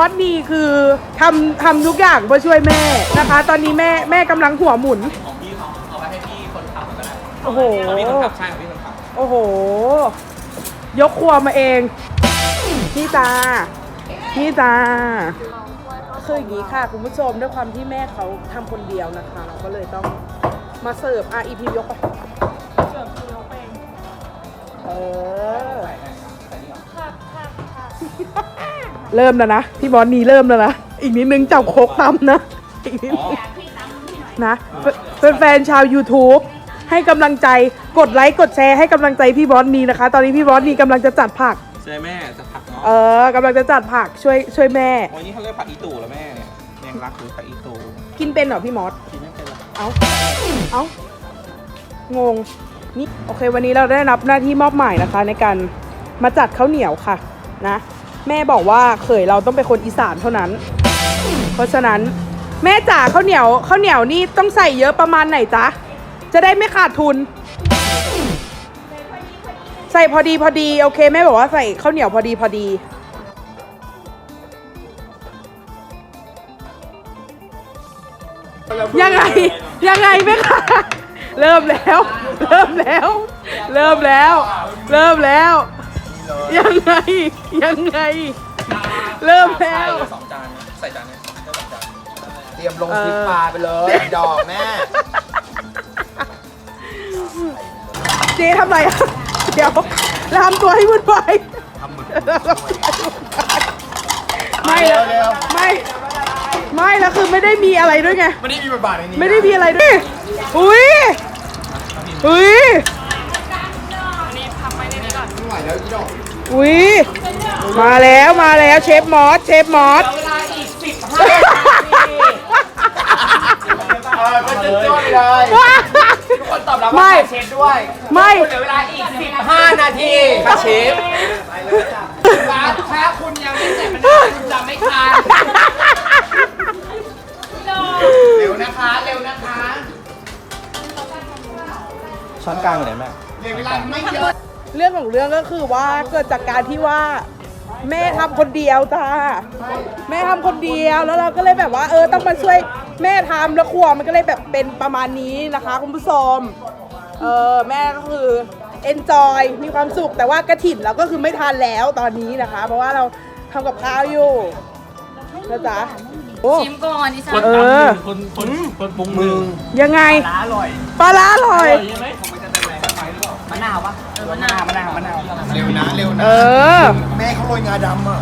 อสนี่คือทำทำทุกอย่างเพื่อช่วยแม่นะคะ ตอนนี้แม่แม่กำลังหัวหมุน ของพี่เขาเอาไว้ให้พี่คนขับก็ได้โอ้โหของพี่คนขับใช่ของพี่คนขับโอ้โห ยกครัวมาเองนี่จ้านี่จ้า คืออย่างนี้ค่ะคุณผู้ชมด้วยความที่แม่เขาทำคนเดียวนะคะ เราก็เลยต้องมาเสิร์ฟอะอีพียกไปเสิร์ฟยกไปเออ เริ่มแล้วนะ พี่บอสนี่เริ่มแล้วนะ อีกนิดนึงจับโคกตำนะอีกนิดนึงนะเป็นแฟนๆชาว YouTube ให้กำลังใจกดไลค์กดแชร์ให้กำลังใจพี่บอสนีนะคะ ตอนนี้พี่บอสนีกำลังจะจัดผัก ใช่แม่จะผักเนาะเออกำลังจะจัดผักช่วยช่วยแม่ วันนี้เขาเรียกผักอีตู่แล้วแม่เนี่ยแมงลักหรือผักอีตู่กินเป็นเหรอพี่มอสกินไม่เป็นหรอกเอาเอางงนี่โอเค วันนี้เราได้รับหน้าที่มอบหมายนะคะ ในการมาจัดข้าวเหนียวค่ะนะ แม่บอกว่าเขยเราต้องเป็นคนอีสานเท่านั้น เพราะฉะนั้นแม่จ๋าข้าวเหนียวข้าวเหนียวนี่ต้องใส่เยอะประมาณไหนจ๊ะ จะได้ไม่ขาดทุน ใส่พอดีพอดีโอเคแม่บอกว่าใส่ข้าวเหนียวพอดีพอดียังไงยังไงแม่คะเริ่มแล้ว เริ่มแล้ว เริ่มแล้ว เริ่มแล้ว ยังไง ยังไง เริ่มแล้วใส่สองจานนะใส่จานเนี้ยใส่สองจานเตรียมลงคลิปปลาไปเลย ดอกแม่เจ๊ทำอะไรอะเดี๋ยวแล้วทำตัวให้วุ่นวายทำหมึกไม่แล้วไม่ ไม่แล้วคือไม่ได้มีอะไรด้วยไง ไม่ได้มีบทบาทในนี้ไม่ได้มีอะไรด้วย อุ้ย อุ้ย ไม่ไหวแล้วอีดอก อุ้ยมาแล้วมาแล้วเชฟมอสเชฟมอสเออก็จะจ้อนเลยทุกคนตอบรับว่าไม่เชฟด้วยไม่เหลือเวลาอีก15นาทีค่ะเชฟร้านค้าคุณยังไม่เสร็จมันนะคุณจะไม่ทานเร็วนะคะ เร็วนะคะช้อนกลางอยู่ไหนแม่เหลือเวลาไม่เยอะ เรื่องของเรื่องก็คือว่าเกิดจากการที่ว่า แม่ทำคนเดียวจ้าแม่ทำคนเดียวแล้วเราก็เลยแบบว่า เออต้องมาช่วยแม่ทำแล้วครัวมันก็เลยแบบเป็นประมาณนี้นะคะคุณผู้ชมเออแม่ก็คือ enjoy มีความสุขแต่ว่ากระถิ่นเราก็คือไม่ทานแล้วตอนนี้นะคะ เพราะว่าเราทำกับข้าวอยู่นะจ๊ะโอ้ชิมก่อนดิฉันเออคนคนคนปรุงมือยังไงอร่อยปลาร้าอร่อยใช่ไหมผมมันจะเป็นแรงไปหรือเปล่ามะนาวปะ มะนาวมะนาวมะนาว เร็วนะเร็วเอนะอ แม่เขาโรยงาดำอะ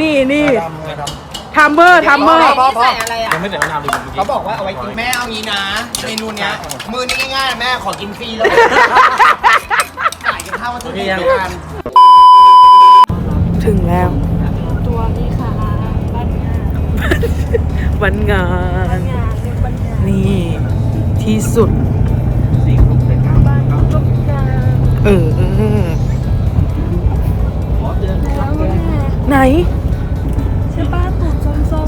นี่นี่งาดำงาดำ ทัมเมอร์ทัมเมอร์พอพอใส่อะไรอะยังไม่ใส่มะนาวเลยผมเมื่อกี้เขาบอกว่าเอาไว้กินแม่เอางี้นะเมนูเนี้ยมือนี้ง่ายๆนะแม่ขอกินฟรีเลยจ่ายกันเท่าวัตถุดิบเดียวกัน ถึงแล้ว ตัวนี้ค่ะบ้านงานวันงานงานเรียกบ้านงานนี่ที่สุด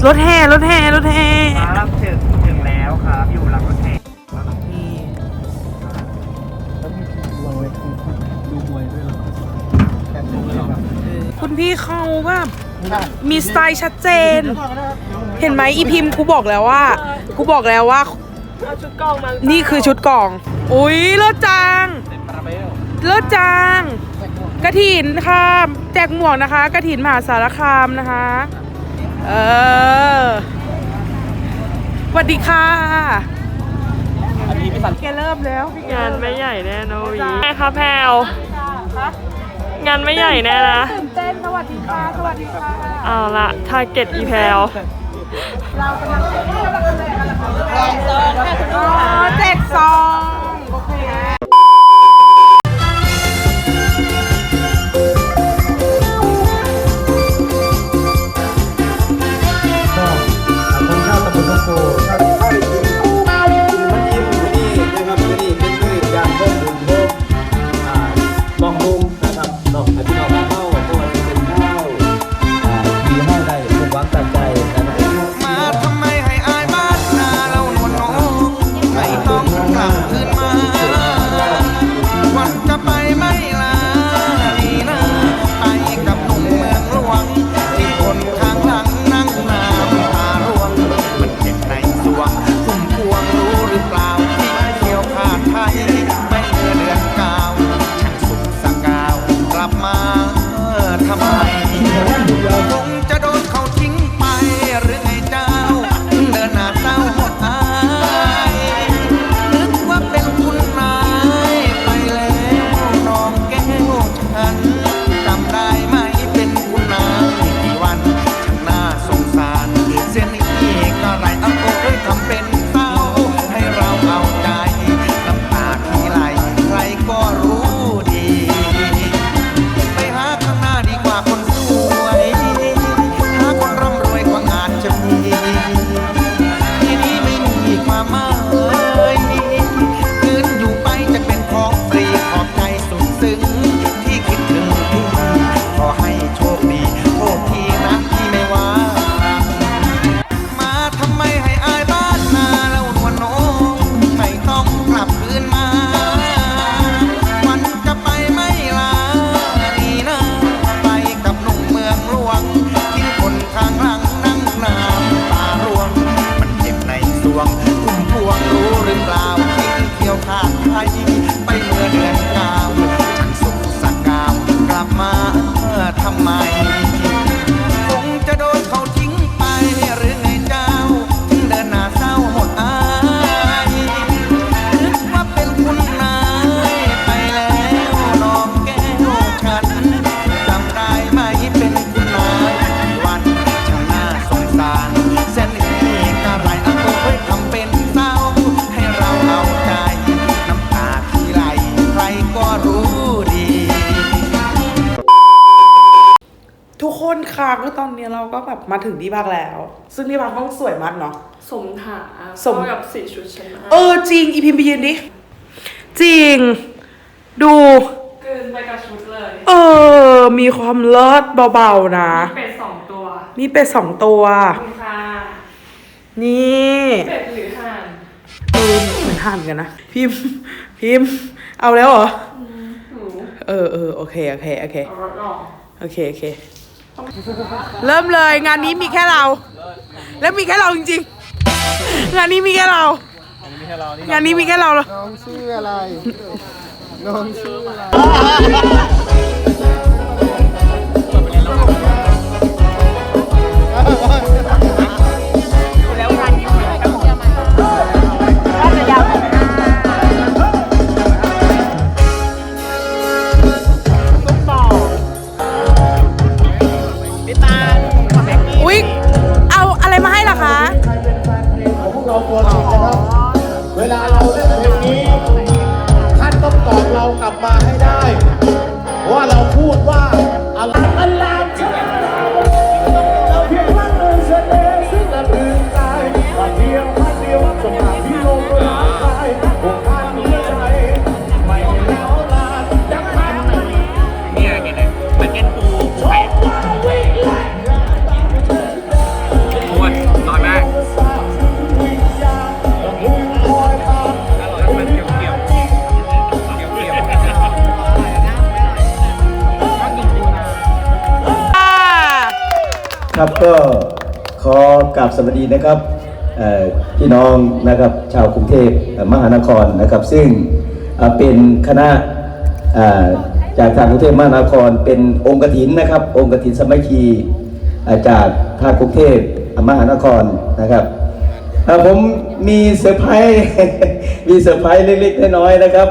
รถแห่รถแห่รถแห่ครับถึงถึงแล้วครับอยู่หลังรถแห่นี่ดูมวยด้วยเหรอคุณพี่เขาแบบมีสไตล์ชัดเจน เห็นไหมอีพิมพ์กูบอกแล้วว่ากูบอกแล้วว่าๆเอาชุดกองมานี่คือชุดกล่อง อุ้ยเลิศจังเต็มคาราเบลเลิศจังกระถินค่ะแจกหมวกนะคะกระถินมหาสารคามนะคะ เออสวัสดีค่ะอันนี้พี่สันแกเริ่มแล้วพี่งานไม่ใหญ่แน่นะวีแม่คะแพลวงานไม่ใหญ่แน่นะตื่นเต้นสวัสดีค่ะ สวัสดีค่ะ เอาละทาร์เก็ตอีแพลวอ๋อแจกซองโอเค นี้เราก็แบบมาถึงที่พักแล้ว ซึ่งที่พักห้องสวยมากเนาะสมถาสมเข้ากับสีชุดฉันมากเออจริงอีพิมพ์ไปยืนดิจริง ดูเกินไปกับชุดเลย เออ มีความเลิศเบาๆนะเป็ดสองตัวนี่เป็ดสองตัวขอบคุณค่ะนี่เป็ดหรือห่านเออเหมือนห่านกันนะพิมพ์พิมพ์เอาแล้วเหรอหนูเออเออโอเคโอเคโอเคเอารถออกโอเคโอเค เริ่มเลยงานนี้มีแค่เรา แล้วมีแค่เราจริงๆ งานนี้มีแค่เรา งานนี้มีแค่เราเหรอน้องชื่ออะไร น้องชื่ออะไร ราบสวัสดีนะครับเอ่อพี่น้องนะครับชาวกรุงเทพเอ่อมหานครนะครับ ซึ่งเอ่อเป็นคณะเอ่อจากทางกรุงเทพมหานคร เป็นองค์กถินนะครับ องค์กถินสามัคคีเอ่อจากทางกรุงเทพมหานครนะครับเอ่อผมมีเซอร์ไพรส์มีเซอร์ไพรส์เล็กๆน้อยๆนะครับ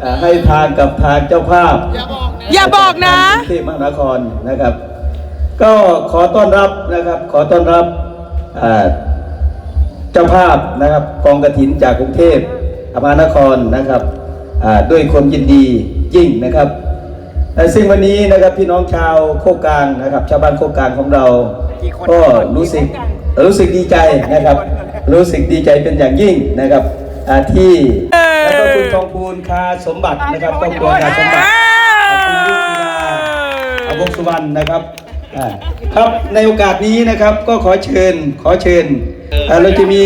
เอ่อให้ทางกับทางเจ้าภาพ อย่าบอกนะกรุงเทพมหานครนะครับ ก็ขอต้อนรับนะครับ ขอต้อนรับอ่า เจ้าภาพนะครับกองกระถินจากกรุงเทพมหานครนะครับด้วยความยินดียิ่งนะครับซึ่งวันนี้นะครับพี่น้องชาวโคกลางนะครับ ชาวบ้านโคกลางของเรา ก็รู้สึกรู้สึกดีใจนะครับ รู้สึกดีใจเป็นอย่างยิ่งนะครับที่แล้วก็คุณทองพูนคาสมบัตินะครับครอบครัวคาสมบัติอบคุณลูกศิลาอาวงศ์สุวรรณนะครับ ครับในโอกาสนี้นะครับก็ขอเชิญขอเชิญอ่าเราจะมี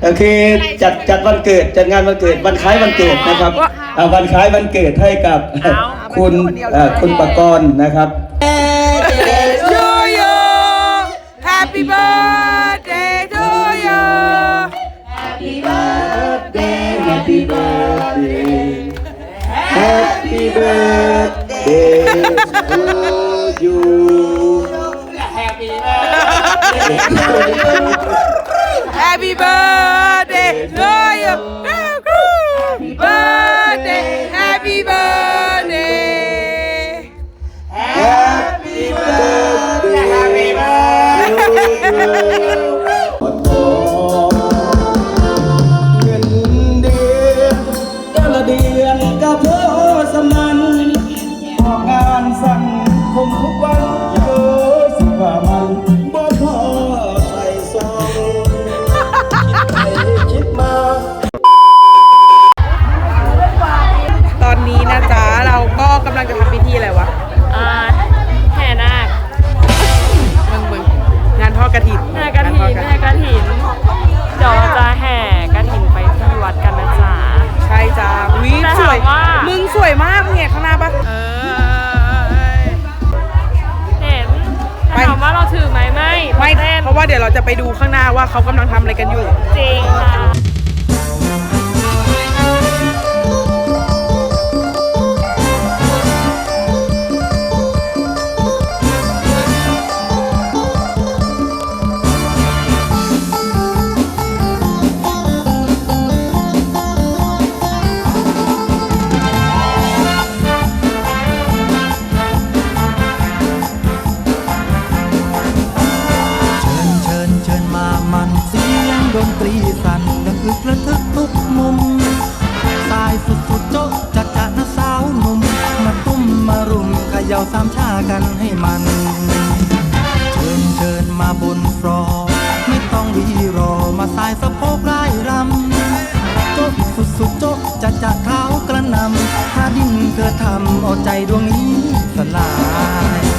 เอ่อคือจัดจัดวันเกิดจัดงานวันเกิดวันคล้ายวันเกิดนะครับอ่าวันคล้ายวันเกิดให้กับคุณเอ่อคุณปกรณ์นะครับ to you Happy birthday to you Happy birthday Happy birthday Happy birthday to you Happy birthday to Happy birthday Happy birthday. Happy birthday Happy birthday ไปดูข้างหน้าว่าเขากำลังทำอะไรกันอยู่ จริงค่ะ สามชากันให้มัน เชิญเชิญมาบนฟลอไม่ต้องรีรอมาสายสะโพกไร่รำโจ๊กสุดสุดโจ๊กจะจะเท้ากระนำถ้าดิ้นเกิดทำเอาใจดวงนี้สลาย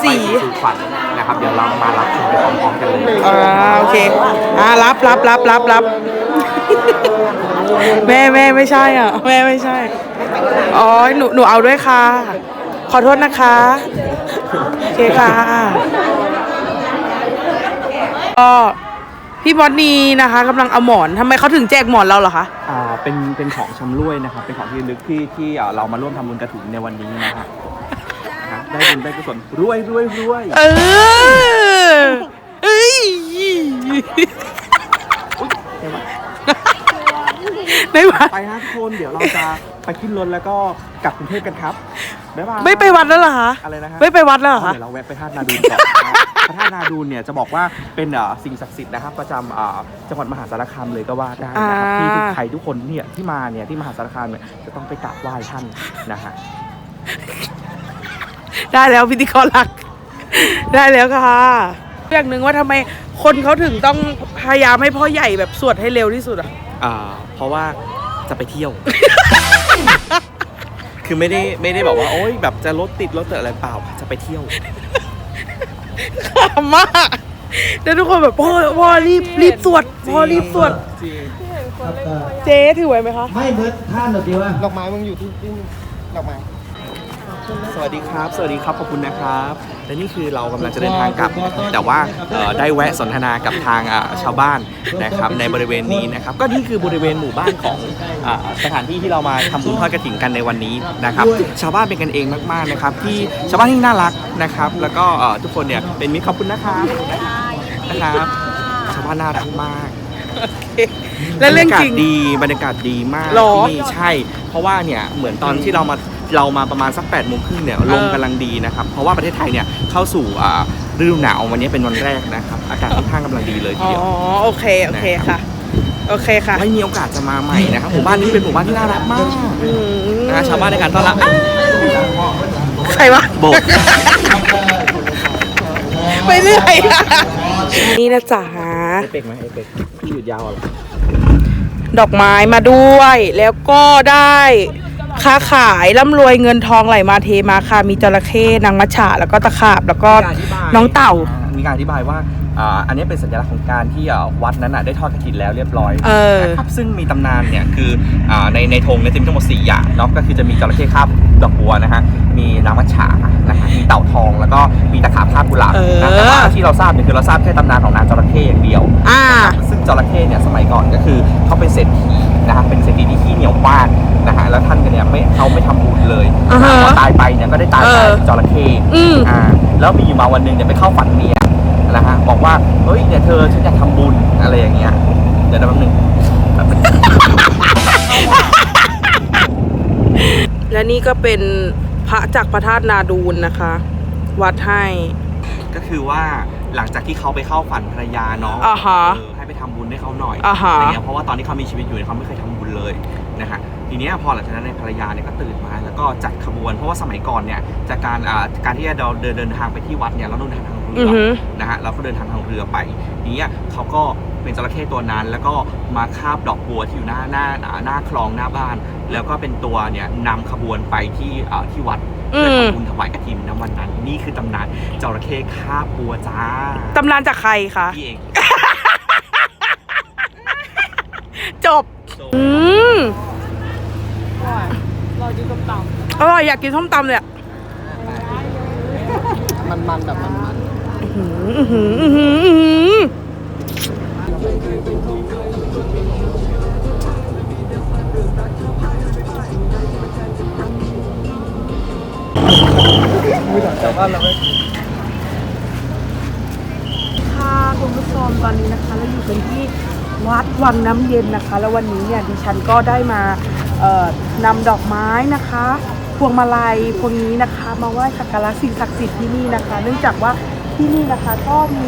ของการบายสี สู่ขวัญนะครับ เดี๋ยวเรามารับชมไปพร้อมๆกันเลยอ่าโอเคอ่ารับรับรับรับรับ แม่แม่ไม่ใช่อะ แม่ไม่ใช่อ๋อหนูหนูเอาด้วยค่ะ ขอโทษนะคะโอเคค่ะก็พี่บอสนีนะคะกำลังเอาหมอนทำไมเขาถึงแจกหมอนเราเหรอคะ อ่าเป็นเป็นของชำร่วยนะครับ เป็นของที่ระลึกที่ที่เอ่อเรามาร่วมทำบุญกระถิ่นในวันนี้นะครับนะครับ ได้บุญได้กุศลรวยรวยรวยเออเอ้ยไม่ไหวไปนะทุกคนเดี๋ยวเราจะไปขึ้นรถแล้วก็กลับกรุงเทพกันครับบ๊ายบายไม่ไปวัดแล้วเหรอคะอะไรนะฮะไม่ไปวัดแล้วเหรอคะเดี๋ยวเราแวะไปธาตุนาดูนก่อนนะครับพระธาตุนาดูนเนี่ยจะบอกว่าเป็นเอ่อสิ่งศักดิ์สิทธิ์นะครับประจำเอ่อจังหวัดมหาสารคามเลยก็ว่าได้นะครับอ่าที่ทุกใครทุกคนเนี่ยที่มาเนี่ยที่มหาสารคามเนี่ยจะต้องไปกราบไหว้ท่านนะฮะ ได้แล้วพิธีกรหลัก ได้แล้วค่ะอย่างหนึ่งว่าทำไมคนเขาถึงต้องพยายามให้พ่อใหญ่แบบสวดให้เร็วที่สุดอะ อ่า เพราะว่าจะไปเที่ยว คือไม่ได้ไม่ได้แบบว่า โอ๊ยแบบจะรถติดรถติดอะไรเปล่า จะไปเที่ยวขำมากแล้วทุกคนแบบพ่อพ่อรีบรีบสวดพ่อรีบสวดจริงเจ๊ถือไว้ไหมคะ ไม่เบิดท่านหรอกดีว่าดอกไม้มึงอยู่ที่ที่ดอกไม้ สวัสดีครับ สวัสดีครับ ขอบคุณนะครับ และนี่คือเรากำลังจะเดินทางกลับนะครับ แต่ว่าเอ่อได้แวะสนทนากับทางอ่าชาวบ้านนะครับในบริเวณนี้นะครับ ก็นี่คือบริเวณหมู่บ้านของอ่าสถานที่ที่เรามาทำบุญทอดกระถิ่นกันในวันนี้นะครับ ชาวบ้านเป็นกันเองมากๆนะครับ ที่ชาวบ้านที่น่ารักนะครับ แล้วก็เอ่อทุกคนเนี่ยเป็นมิตรขอบคุณนะครับนะครับ ชาวบ้านน่ารักมาก และเรื่องจริง บยากาศดีบรรยากาศดีมากหรอที่นี่ใช่ เพราะว่าเนี่ยเหมือนตอนที่เรามา เรามาประมาณสัก8ปดโมงครึ่งเนี่ยลมกำลังดีนะครับ เพราะว่าประเทศไทยเนี่ยเข้าสู่อ่าฤดูหนาววันนี้เป็นวันแรกนะครับ อากาศค่อนข้างกำลังดีเลยทีอ๋อเดียว โอเคโอเคค่ะ โอเคค่ะไม่มีโอกาสจะมาใหม่นะครับหมู่บ้านนี้เป็นหมู่บ้านที่น่ารักมากอืมนะชาวบ้านในการต้อนรับใครวะ โบก ไปเรื่อยอะนี่นะจ๊ะเอเป็กไหมเอเป็กพี่หยุดยาวเหรอดอกไม้มาด้วย แล้วก็ได้ ค้าขายร่ำรวยเงินทองไหลมาเทมาค่ะ มีจระเข้นางมัจฉาแล้วก็ตะขาบแล้วก็น้องเต่า มีการอธิบายว่าอ่าอันนี้เป็นสัญลักษณ์ของการที่อ่าวัดนั้นน่ะได้ทอดกระถินแล้วเรียบร้อยเออ นะครับซึ่งมีตำนานเนี่ยคืออาในในธงเนี่ยจะมีทั้งหมด4อย่างเนาะก็คือจะมีจระเข้คาบดอกบัวนะฮะมีน้ำมัจฉานะฮะมีเต่าทองแล้วก็มีตะขาบคาบกุหลาบเออนะแต่ว่าที่เราทราบเนี่ยคือเราทราบแค่ตำนานของนางจระเข้อย่างเดียว อ่า ซึ่งจระเข้เนี่ยสมัยก่อนก็คือเขาเป็นเศรษฐี นะฮะเป็นเศรษฐีที่ขี้เหนียวมากนะฮะแล้วท่านก็เนี่ยไม่เขาไม่ทำบุญเลยอ่าฮะพอตายไปเนี่ยก็ได้ตายเอตายอเป็นจระเข้อืมอ่าแล้วมีอยู่มาวันหนึ่งเนี่ยไปเข้าฝันเมียนะฮะบอกว่าเฮ้ยเนี่ยเธอฉันอยากทำบุญอะไรอย่างเงี้ยเดี๋ยวนะแป๊บนึงแป๊บนึง และนี่ก็เป็นพระจากพระธาตุนาดูนนะคะ วัดให้ ก็คือว่าหลังจากที่เขาไปเข้าฝันภรรยาเนาะอ่าฮะเออให้ไปทำบุ ญให้เขาหน่อยอ่าฮะอะไรเงี้ยเพราะว่าตอนที่เขามีชีวิตอยู่เนี่ยเขาไม่เคยทำบุญเลยนะฮะทีเนี้ยพอหลังจากนั้นในยภรรยาเนี่ยก็ตื่นมาแล้วก็จัดขบวน เพราะว่าสมัยก่อนเนี่ยจากการอ่าการที่เราเดินเดินทางไปที่วัดเนี่ยเราต้องเดินทางทางอืเรืออหือนะฮะเราก็เดินทางทางเรือไปทีเนี้ยเขาก็เป็นจระเข้ตัวนั้น แล้วก็มาคาบดอกบัวที่อยู่หน้าหน้าอ่าหน้าคลองหน้าบ้าน แล้วก็เป็นตัวเนี่ยนำขบวนไปที่อ่าที่วัดอืมเพื่อทำบุญถวายกฐินในวันนั้น นี่คือตำนานจระเข้คาบบัวจ้าตำนานจากใครคะพี่เอง อืมอร่อยอยากกินส้มตำเลยอะมันมันแบบมันมันอื้อหืออื้อหืออื้อหือาค่ะคุณผู้ชมตอนนี้นะคะเราอยู่กันที่ วัดวังน้ำเย็นนะคะ แล้ววันนี้เนี่ยดิฉันก็ได้มาเอ่อนำดอกไม้นะคะพวงมาลัยพวกนี้นะคะมาไหว้สักการะสิ่งศักดิ์สิทธิ์ที่นี่นะคะ เนื่องจากว่าที่นี่นะคะก็มี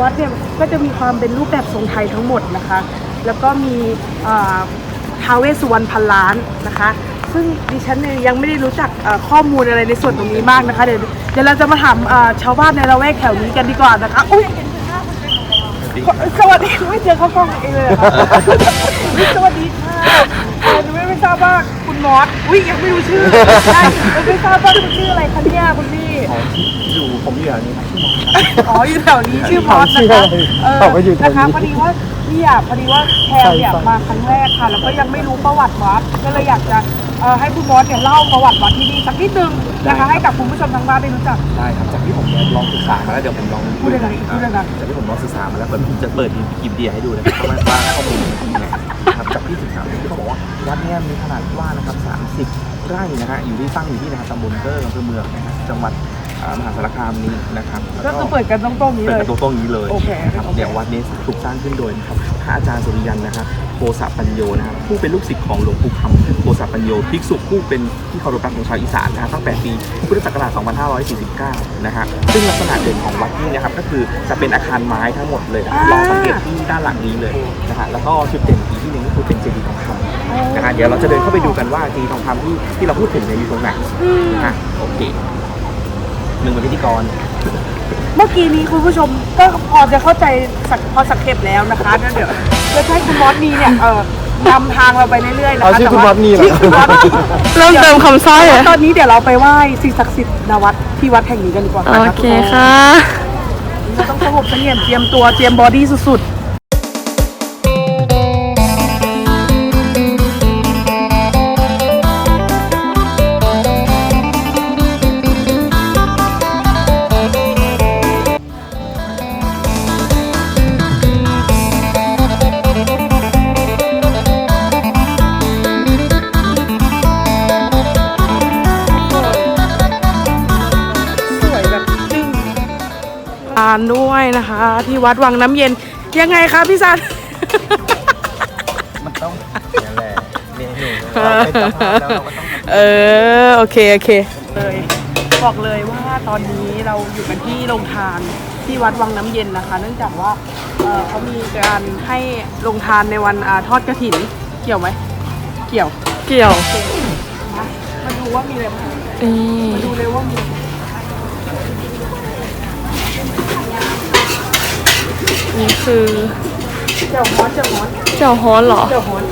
วัดเนี่ยก็จะมีความเป็นรูปแบบทรงไทยทั้งหมดนะคะ แล้วก็มีเอ่อท้าวเวสสุวรรณพันล้านนะคะ ซึ่งดิฉันเนี่ยยังไม่ได้รู้จักข้อมูลอะไรในส่วนตรงนี้มากนะคะ เดี๋ยวเดี๋ยวเราจะมาถามชาวบ้านในละแวกแถวนี้กันดีกว่านะคะอุ้ย สวัสดีไม่เจอเขากล้องเองเลยเหรอคะสวัสดีค่ะเออหนูไม่ไม่ทราบว่าคุณมอสอุ้ยยังไม่รู้ชื่อใช่ไม่ทราบว่าคุณชื่ออะไรคะเนี่ยคุณพี่อยู่ผมอยู่แถวนี้ครับ อ๋ออยู่แถวนี้ชื่อมอสนะคะเออนะคะพอดีว่าพี่อยากพอดีว่าแพลเนี่ยมาครั้งแรกค่ะ แล้วก็ยังไม่รู้ประวัติวัดก็เลยอยากจะ เอ่อให้คุณมอสเนี่ยเล่าประวัติวัดที่นี่สักนิดนึงนะคะให้กับคุณผู้ชมทางบ้านได้รู้จัก ได้ครับจากที่ผมลองศึกษามาแล้วเดี๋ยวผมลองพูดดังๆพูดดังๆจากที่ผมลองศึกษามาแล้วเปิดผมจะเปิดกิมเดียให้ดูนะครับว่าว่าข้อมูลเป็นยังไงนะครับจากที่ศึกษาที่เขาบอกว่าวัดเนี้มีขนาดกว้างนะครับ 30 ไร่นะฮะอยู่ที่ตั้งอยู่ที่นะครับตำบลเกอร์อำเภอเมืองนะครับจังหวัดอ่ามหาสารคามนี้นะครับก็คือเปิดกันตรงๆนี้เปิดเลยกระตรงๆนี้เลยโอเคนะครับโอเคเดี๋ยววัดนี้ถูกสร้างขึ้นโดยนะครับพระอาจารย์สุริยันนะครับ โพสะปัญโยนะครับผู้เป็นลูกศิษย์ของหลวงปู่คำโพสะปัญโยภิกษุผู้เป็นที่เคารพรักของชาวอีสานนะตั้งแต่ปีพุทธศักราช 2549 นะฮะซึ่งลักษณะเด่นของวัดนี้นะครับก็คือจะเป็นอาคารไม้ทั้งหมดเลยลองสังเกตที่ด้านหลังนี้เลยนะฮะแล้วก็จุดเด่นอีกที่หนึ่งก็คือเป็นเจดีย์ทองคำนะฮะเดี๋ยวเราจะเดินเข้าไปดูกันว่าเจดีย์ทองคำที่ที่เราพูดถึงเนี่ยอยู่ตรงไหนนะฮะโอเคหนึ่งเป็นพิธีกร เมื่อกี้นี้คุณผู้ชมก็พอจะเข้าใจสักพอสักเข็บแล้วนะคะแล้วเดี๋ยวจะให้คุณมอสนีเนี่ยเออนำทางเราไปเรื่อยๆนะคะเอาชื่อคุณมอสนีเหรอ ชื่อคุณมอสนีเริ่มเติมคำสร้อยอะตอนนี้เดี๋ยวเราไปไหว้สิ่งศักดิ์สิทธิ์ณวัดที่วัดแห่งนี้กันดีกว่าโอนะะเคทุกนค่ะ เราต้องสงบเสงี่ยมเตรียมตัวเตรียมบอดี้สุดๆานด้วยนะคะ ที่วัดวังน้ำเย็นยังไงคะพี่ซัน มันต้องนั่นแหละเมนูเราเป็นเจ้าภาพแล้วเราก็ต้องเออ โอเค โอเคเลยบอกเลยว่าตอนนี้เราอยู่กันที่โรงทานที่วัดวังน้ำเย็นนะคะ เนื่องจากว่าเอ่อเขามีการให้โรงทานในวันอาทอดกระถิน เกี่ยวไหม เกี่ยวเกี่ยวมามาดูว่ามีอะไรบ้างนี่มาดูเลยว่ามี นี่คือเจ้าฮ้อนเจ้าฮ้อนเจ้าฮ้อนเหรอเจ้าฮ้อน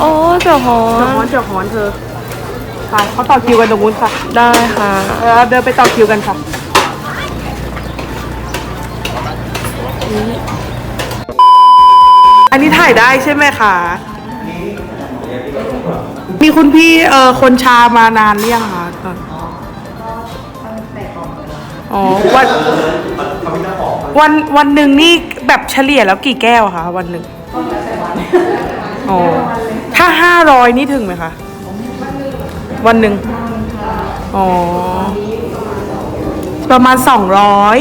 อ๋อเจ้าฮ้อเจ้าฮ้อนนเจ้าฮ้อนเธอค่ะเขาต่อคิวกันตรงนู้นค่ะ ได้ค่ะเออเดินไปต่อคิวกันค่ะอันนี้ถ่ายได้ใช่ไหมคะมีคุณพี่เออคนชามานานหรือยังคะตอนอ๋อวัน วันวันหนึ่งนี่แบบเฉลี่ยแล้วกี่แก้วคะวันหนึ่งอ๋อถ้าห้าร้อยนี่ถึงไหมคะวันหนึ่งอ๋อประมาณสองร้อย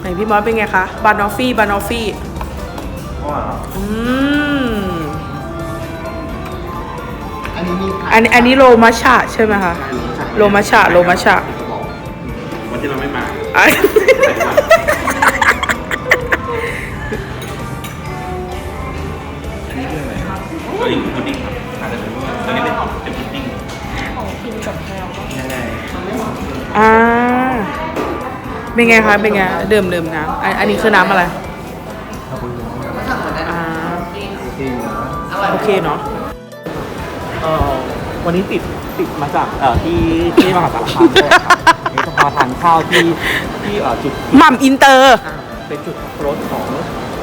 ไหนพี่มอสเป็นไงคะบานอฟฟี่บานอฟฟี่อืม อันนี้อันนี้โรมาชะใช่ไหมคะโรมาชะโรมาชะ วันที่เราไม่มาอะตัวนี้พุดดิ้งครับอาจจะเป็นตัวนี้เป็นเป็นพุดดิ้งของกินกับแพลวใช่อ่าเป็นไงคะเป็นไงดื่มดื่มน้ำอันอันนี้คือน้ำอะไรอ่าโอเคเนาะ เอ่อวันนี้ติดติดมาจากเอ่อที่ที่มหาสารคามด้วยครับนี่จะพาทานข้าวที่ที่เอ่อจุดหม่ำอินเตอร์ อ่าเป็นจุดพักรถของ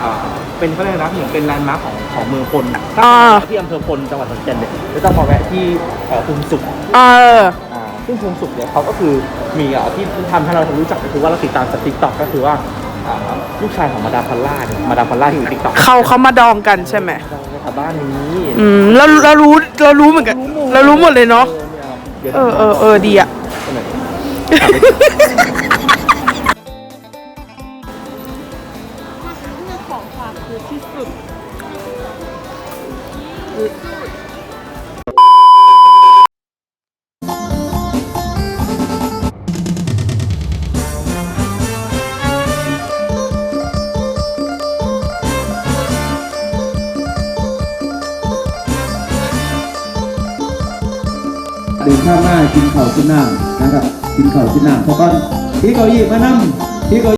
อ่าเป็นเขาเรียกอะไรนะเหมือนเป็นแลนด์มาร์คของของเมืองพลน่ะถ้าอ่าที่อำเภอพลจังหวัดขอนแก่นเนี่ยจะต้องมาแวะที่เอ่อภูมิสุข เออ อ่าซึ่งภูมิสุขเนี่ยเขาก็คือมีอ่าที่ที่ทำให้เรารู้จักก็คือว่าเราติดตามสติ๊กต็อกก็คือว่าอ่าลูกชายของมาดามพัลล่าเนี่ยมาดามพัลล่าที่อยู่ติ๊กต็อกเขาเขามาดองกันใช่ไหมนะครั บบ้านนี้อืมเราเรารู้เรารู้เหมือนกัน เรารู้หมดเลยเนาะดี๋ยวเออเออเออดีอะ ไปไหน กินข้าวกินน้ำนะครับ กินข้าวกินน้ำเพราะก่อนพี่เก้าอี้มานั่งพี่เก้า